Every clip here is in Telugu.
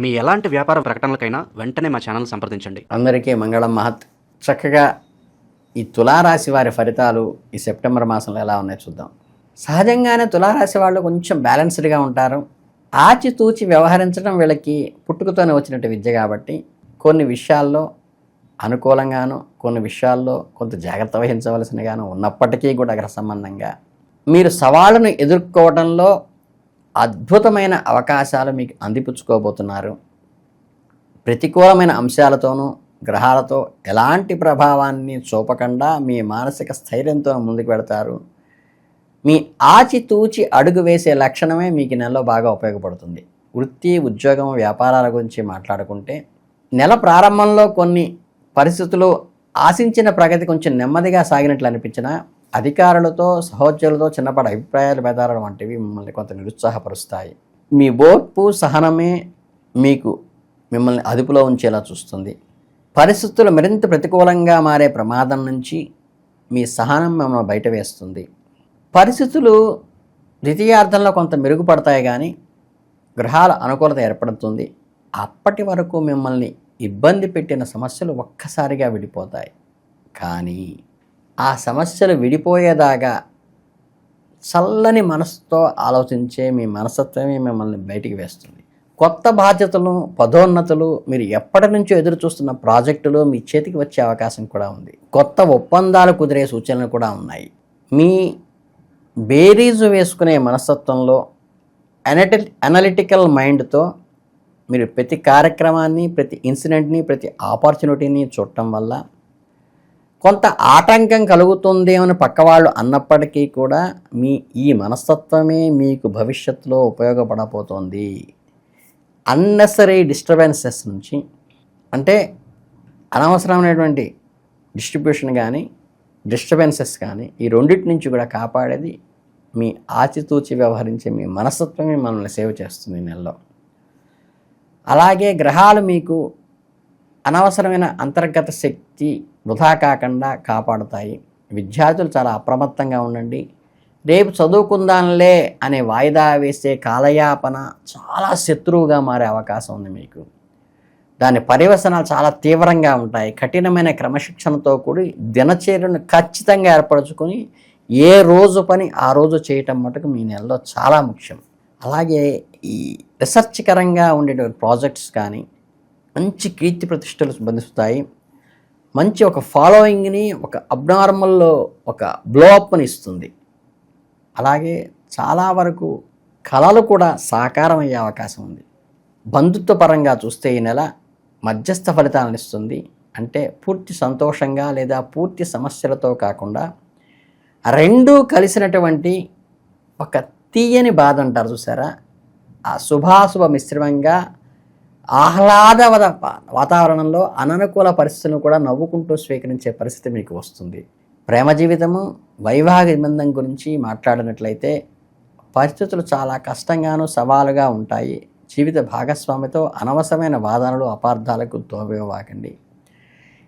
మీ ఎలాంటి వ్యాపార ప్రకటనలకైనా వెంటనే మా ఛానల్ సంప్రదించండి. అందరికీ మంగళం మహత్. చక్కగా ఈ తులారాశి వారి ఫలితాలు ఈ సెప్టెంబర్ మాసంలో ఎలా ఉన్నాయో చూద్దాం. సహజంగానే తులారాశి వాళ్ళు కొంచెం బ్యాలెన్స్డ్గా ఉంటారు. ఆచితూచి వ్యవహరించడం వీళ్ళకి పుట్టుకతోనే వచ్చినట్టు విద్య కాబట్టి కొన్ని విషయాల్లో అనుకూలంగాను కొన్ని విషయాల్లో కొంత జాగ్రత్త వహించవలసినగాను ఉన్నప్పటికీ కూడా గ్రహ సంబంధంగా మీరు సవాళ్ళను ఎదుర్కోవడంలో అద్భుతమైన అవకాశాలు మీకు అందిపుచ్చుకోబోతున్నారు. ప్రతికూలమైన అంశాలతోనూ గ్రహాలతో ఎలాంటి ప్రభావాన్ని చూపకుండా మీ మానసిక స్థైర్యంతో ముందుకు పెడతారు మీ ఆచితూచి అడుగు వేసే లక్షణమే మీకు నెలలో బాగా ఉపయోగపడుతుంది. వృత్తి ఉద్యోగం వ్యాపారాల గురించి మాట్లాడుకుంటే నెల ప్రారంభంలో కొన్ని పరిస్థితులు ఆశించిన ప్రగతి కొంచెం నెమ్మదిగా సాగినట్లు అనిపించినా అధికారులతో సహోద్యోగులతో చిన్నపాటి అభిప్రాయాలు బెదారడం వంటివి మిమ్మల్ని కొంత నిరుత్సాహపరుస్తాయి. మీ ఓర్పు సహనమే మీకు మిమ్మల్ని అదుపులో ఉంచేలా చూస్తుంది. పరిస్థితులు మరింత ప్రతికూలంగా మారే ప్రమాదం నుంచి మీ సహనం మిమ్మల్ని బయట వేస్తుంది. పరిస్థితులు ద్వితీయార్థంలో కొంత మెరుగుపడతాయి కానీ గ్రహాల అనుకూలత ఏర్పడుతుంది. అప్పటి వరకు మిమ్మల్ని ఇబ్బంది పెట్టిన సమస్యలు ఒక్కసారిగా విడిపోతాయి. కానీ ఆ సమస్యలు విడిపోయేదాకా చల్లని మనసుతో ఆలోచించే మీ మనస్తత్వమే మిమ్మల్ని బయటికి వేస్తుంది. కొత్త బాధ్యతలు పదోన్నతులు మీరు ఎప్పటి నుంచో ఎదురు చూస్తున్న ప్రాజెక్టులు మీ చేతికి వచ్చే అవకాశం కూడా ఉంది. కొత్త ఒప్పందాలు కుదిరే సూచనలు కూడా ఉన్నాయి. మీ బేరీజు వేసుకునే మనస్తత్వంలో అనటి అనలిటికల్ మైండ్తో మీరు ప్రతి కార్యక్రమాన్ని ప్రతి ఇన్సిడెంట్ని ప్రతి ఆపర్చునిటీని చూడటం వల్ల కొంత ఆటంకం కలుగుతుంది అని పక్కవాళ్ళు అన్నప్పటికీ కూడా మీ ఈ మనస్తత్వమే మీకు భవిష్యత్తులో ఉపయోగపడబోతోంది. అన్నెసరీ డిస్టర్బెన్సెస్ నుంచి అంటే అనవసరమైనటువంటి డిస్ట్రిబ్యూషన్ కానీ డిస్టర్బెన్సెస్ కానీ ఈ రెండింటి నుంచి కూడా కాపాడేది మీ ఆచితూచి వ్యవహరించే మీ మనస్తత్వమే మనల్ని సేవ్ చేస్తుంది నెలలో. అలాగే గ్రహాలు మీకు అనవసరమైన అంతర్గత శక్తి వృధా కాకుండా కాపాడుతాయి. విద్యార్థులు చాలా అప్రమత్తంగా ఉండండి. రేపు చదువుకుందాంలే అనే వాయిదా వేసే కాలయాపన చాలా శత్రువుగా మారే అవకాశం ఉంది మీకు. దాని పర్యవసనాలు చాలా తీవ్రంగా ఉంటాయి. కఠినమైన క్రమశిక్షణతో కూడి దినచర్యను ఖచ్చితంగా ఏర్పరచుకొని ఏ రోజు పని ఆ రోజు చేయటం మటుకు మీ నెలలో చాలా ముఖ్యం. అలాగే ఈ రీసెర్చ్కరంగా ఉండేటువంటి ప్రాజెక్ట్స్ కానీ మంచి కీర్తి ప్రతిష్టలు బంధిస్తాయి. మంచి ఒక ఫాలోయింగ్ని ఒక అబ్నార్మల్లో ఒక బ్లోఅప్ని ఇస్తుంది. అలాగే చాలా వరకు కళలు కూడా సాకారం అయ్యే అవకాశం ఉంది. బంధుత్వ పరంగా చూస్తే ఈ నెల మధ్యస్థ ఫలితాలను ఇస్తుంది. అంటే పూర్తి సంతోషంగా లేదా పూర్తి సమస్యలతో కాకుండా రెండూ కలిసినటువంటి ఒక తీయని బాధ అంటారు చూసారా? ఆ శుభాశుభ మిశ్రమంగా ఆహ్లాదవద వాతావరణంలో అననుకూల పరిస్థితులను కూడా నవ్వుకుంటూ స్వీకరించే పరిస్థితి మీకు వస్తుంది. ప్రేమ జీవితము వైవాహిక నిబంధం గురించి మాట్లాడినట్లయితే పరిస్థితులు చాలా కష్టంగాను సవాలుగా ఉంటాయి. జీవిత భాగస్వామితో అనవసరమైన వాదనలు అపార్థాలకు తోవేవాకండి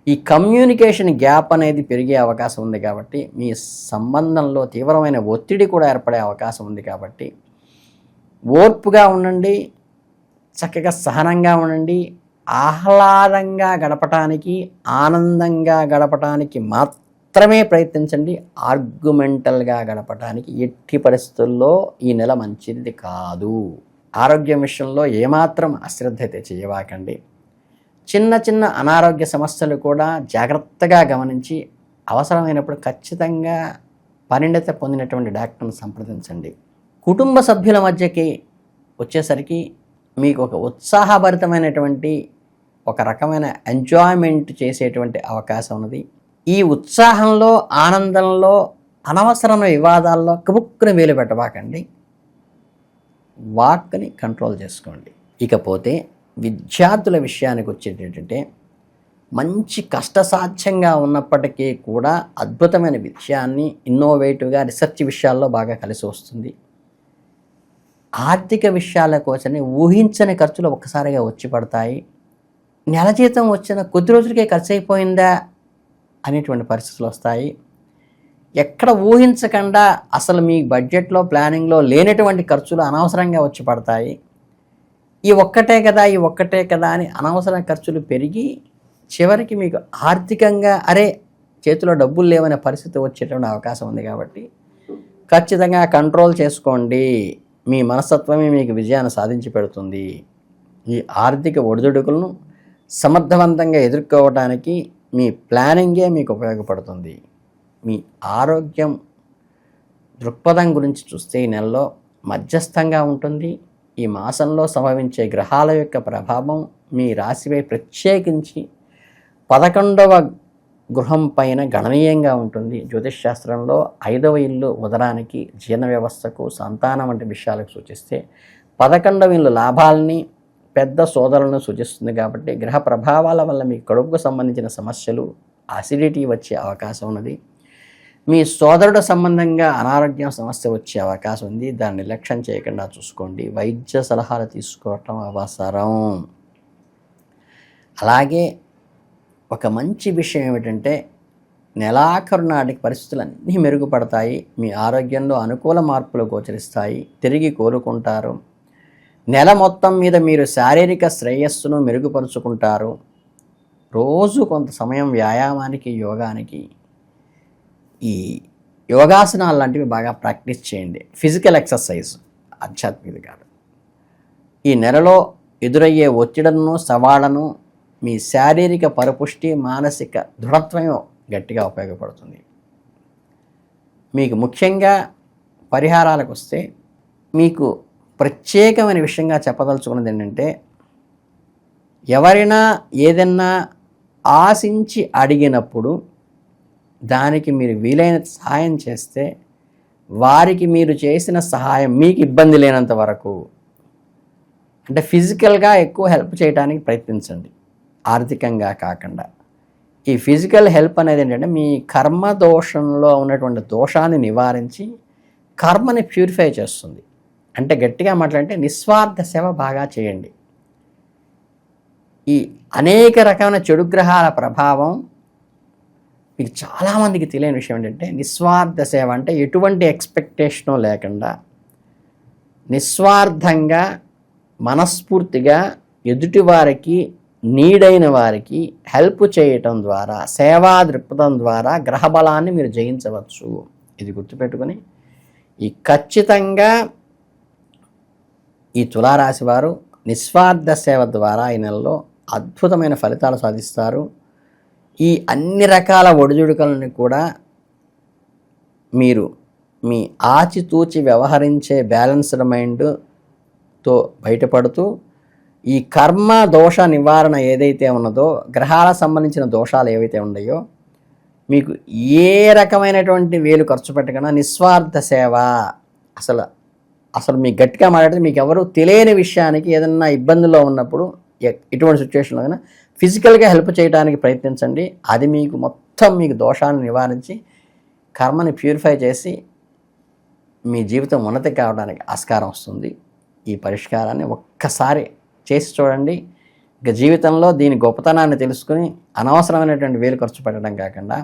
ఈ కమ్యూనికేషన్ గ్యాప్ అనేది పెరిగే అవకాశం ఉంది కాబట్టి మీ సంబంధంలో తీవ్రమైన ఒత్తిడి కూడా ఏర్పడే అవకాశం ఉంది కాబట్టి ఓర్పుగా ఉండండి చక్కగా సహనంగా ఉండండి ఆహ్లాదంగా గడపటానికి ఆనందంగా గడపటానికి మాత్రమే ప్రయత్నించండి ఆర్గ్యుమెంటల్గా గడపటానికి ఎట్టి పరిస్థితుల్లో ఈ నెల మంచిది కాదు. ఆరోగ్యం విషయంలో ఏమాత్రం అశ్రద్ధ అయితే చేయవాకండి. చిన్న చిన్న అనారోగ్య సమస్యలు కూడా జాగ్రత్తగా గమనించి అవసరమైనప్పుడు ఖచ్చితంగా పరిణత పొందినటువంటి డాక్టర్ని సంప్రదించండి. కుటుంబ సభ్యుల మధ్యకి వచ్చేసరికి మీకు ఒక ఉత్సాహభరితమైనటువంటి ఒక రకమైన ఎంజాయ్మెంట్ చేసేటువంటి అవకాశం ఉన్నది. ఈ ఉత్సాహంలో ఆనందంలో అనవసరమైన వివాదాల్లో కబుక్కుని వేలు పెట్టబాకండి. వాక్ని కంట్రోల్ చేసుకోండి. ఇకపోతే విద్యార్థుల విషయానికి వచ్చేటంటే మంచి కష్టసాధ్యంగా ఉన్నప్పటికీ కూడా అద్భుతమైన విషయాన్ని ఇన్నోవేటివ్గా రీసెర్చ్ విషయాల్లో బాగా కలిసి వస్తుంది. ఆర్థిక విషయాల కోసమే ఊహించని ఖర్చులు ఒక్కసారిగా వచ్చి పడతాయి. నెల జీతం వచ్చిన కొద్ది రోజులకే ఖర్చు అయిపోయిందా అనేటువంటి పరిస్థితులు వస్తాయి. ఎక్కడ ఊహించకుండా అసలు మీ బడ్జెట్లో ప్లానింగ్లో లేనటువంటి ఖర్చులు అనవసరంగా వచ్చి పడతాయి. ఈ ఒక్కటే కదా ఈ ఒక్కటే కదా అని అనవసర ఖర్చులు పెరిగి చివరికి మీకు ఆర్థికంగా అరే చేతిలో డబ్బులు లేవనే పరిస్థితి వచ్చేటువంటి అవకాశం ఉంది కాబట్టి ఖచ్చితంగా కంట్రోల్ చేసుకోండి. మీ మనస్తత్వమే మీకు విజయాన్ని సాధించి పెడుతుంది. ఈ ఆర్థిక ఒడిదుడుకులను సమర్థవంతంగా ఎదుర్కోవడానికి మీ ప్లానింగే మీకు ఉపయోగపడుతుంది. మీ ఆరోగ్యం దృక్పథం గురించి చూస్తే ఈ నెలలో మధ్యస్థంగా ఉంటుంది. ఈ మాసంలో సంభవించే గ్రహాల యొక్క ప్రభావం మీ రాశిపై ప్రత్యేకించి పదకొండవ గృహం పైన గణనీయంగా ఉంటుంది. జ్యోతిష్ శాస్త్రంలో ఐదవ ఇల్లు ఉదరానికి జీర్ణ వ్యవస్థకు సంతానం వంటి విషయాలకు సూచిస్తే పదకొండవ ఇల్లు లాభాలని పెద్ద సోదరులను సూచిస్తుంది కాబట్టి గ్రహ ప్రభావాల వల్ల మీ కడుపుకు సంబంధించిన సమస్యలు అసిడిటీ వచ్చే అవకాశం ఉన్నది. మీ సోదరుడు సంబంధంగా అనారోగ్యం సమస్య వచ్చే అవకాశం ఉంది. దాన్ని నిర్లక్ష్యం చేయకుండా చూసుకోండి. వైద్య సలహాలు తీసుకోవటం అవసరం. అలాగే ఒక మంచి విషయం ఏమిటంటే నెలాఖరు నాటికి పరిస్థితులు అన్నీ మెరుగుపడతాయి మీ ఆరోగ్యంలో అనుకూల మార్పులు గోచరిస్తాయి తిరిగి కోలుకుంటారు. నెల మొత్తం మీద మీరు శారీరక శ్రేయస్సును మెరుగుపరుచుకుంటారు. రోజు కొంత సమయం వ్యాయామానికి యోగానికి. ఈ యోగాసనాలు లాంటివి బాగా ప్రాక్టీస్ చేయండి. ఫిజికల్ ఎక్సర్సైజ్ ఆధ్యాత్మిక కాదు. ఈ నెలలో ఎదురయ్యే ఒత్తిడను సవాళ్ళను మీ శారీరక పరిపుష్టి మానసిక దృఢత్వం గట్టిగా ఉపయోగపడుతుంది. మీకు ముఖ్యంగా పరిహారాలకు వస్తే మీకు ప్రత్యేకమైన విషయంగా చెప్పదలుచుకున్నది ఏంటంటే ఎవరైనా ఏదన్నా ఆశించి అడిగినప్పుడు దానికి మీరు వీలైన సహాయం చేస్తే వారికి మీరు చేసిన సహాయం మీకు ఇబ్బంది లేనంత వరకు అంటే ఫిజికల్గా ఎక్కువ హెల్ప్ చేయడానికి ప్రయత్నించండి. ఆర్థికంగా కాకుండా. ఈ ఫిజికల్ హెల్ప్ అనేది ఏంటంటే మీ కర్మ దోషంలో ఉన్నటువంటి దోషాన్ని నివారించి కర్మని ప్యూరిఫై చేస్తుంది. అంటే గట్టిగా మాట్లాడితే నిస్వార్థ సేవ బాగా చేయండి. ఈ అనేక రకమైన చెడు గ్రహాల ప్రభావం మీకు చాలామందికి తెలియని విషయం ఏంటంటే నిస్వార్థ సేవ అంటే ఎటువంటి ఎక్స్పెక్టేషను లేకుండా నిస్వార్థంగా మనస్ఫూర్తిగా ఎదుటివారికి నీడైన వారికి హెల్ప్ చేయటం ద్వారా సేవా దృక్పథం ద్వారా గ్రహబలాన్ని మీరు జయించవచ్చు. ఇది గుర్తుపెట్టుకొని ఈ ఖచ్చితంగా ఈ తులారాశి వారు నిస్వార్థ సేవ ద్వారా ఈ నెలలో అద్భుతమైన ఫలితాలు సాధిస్తారు. ఈ అన్ని రకాల ఒడిదుడుకలను కూడా మీరు మీ ఆచితూచి వ్యవహరించే బ్యాలెన్స్డ్ మైండ్తో బయటపడుతూ ఈ కర్మ దోష నివారణ ఏదైతే ఉన్నదో గ్రహాలకు సంబంధించిన దోషాలు ఏవైతే ఉన్నాయో మీకు ఏ రకమైనటువంటి వేలు ఖర్చు పెట్టకుండా నిస్వార్థ సేవ. అసలు అసలు మీకు గట్టిగా మాట్లాడితే మీకు ఎవరు తెలియని విషయానికి ఏదన్నా ఇబ్బందిలో ఉన్నప్పుడు ఎటువంటి సిచ్యువేషన్లో అయినా ఫిజికల్గా హెల్ప్ చేయడానికి ప్రయత్నించండి. అది మీకు మొత్తం మీకు దోషాన్ని నివారించి కర్మని ప్యూరిఫై చేసి మీ జీవితం ఉన్నతి కావడానికి ఆస్కారం వస్తుంది. ఈ పరిష్కారాన్ని ఒక్కసారి చేసి చూడండి. ఇక జీవితంలో దీని గొప్పతనాన్ని తెలుసుకుని అనవసరమైనటువంటి వేలు ఖర్చు పెట్టడం కాకుండా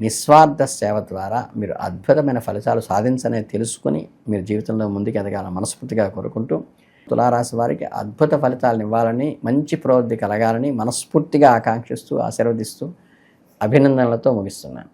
నిస్వార్థ సేవ ద్వారా మీరు అద్భుతమైన ఫలితాలు సాధించనే తెలుసుకుని మీరు జీవితంలో ముందుకు ఎదగాలని మనస్ఫూర్తిగా కోరుకుంటూ తులారాశి వారికి అద్భుత ఫలితాలను ఇవ్వాలని మంచి ప్రవృత్తి కలగాలని మనస్ఫూర్తిగా ఆకాంక్షిస్తూ ఆశీర్వదిస్తూ అభినందనలతో ముగిస్తున్నాను.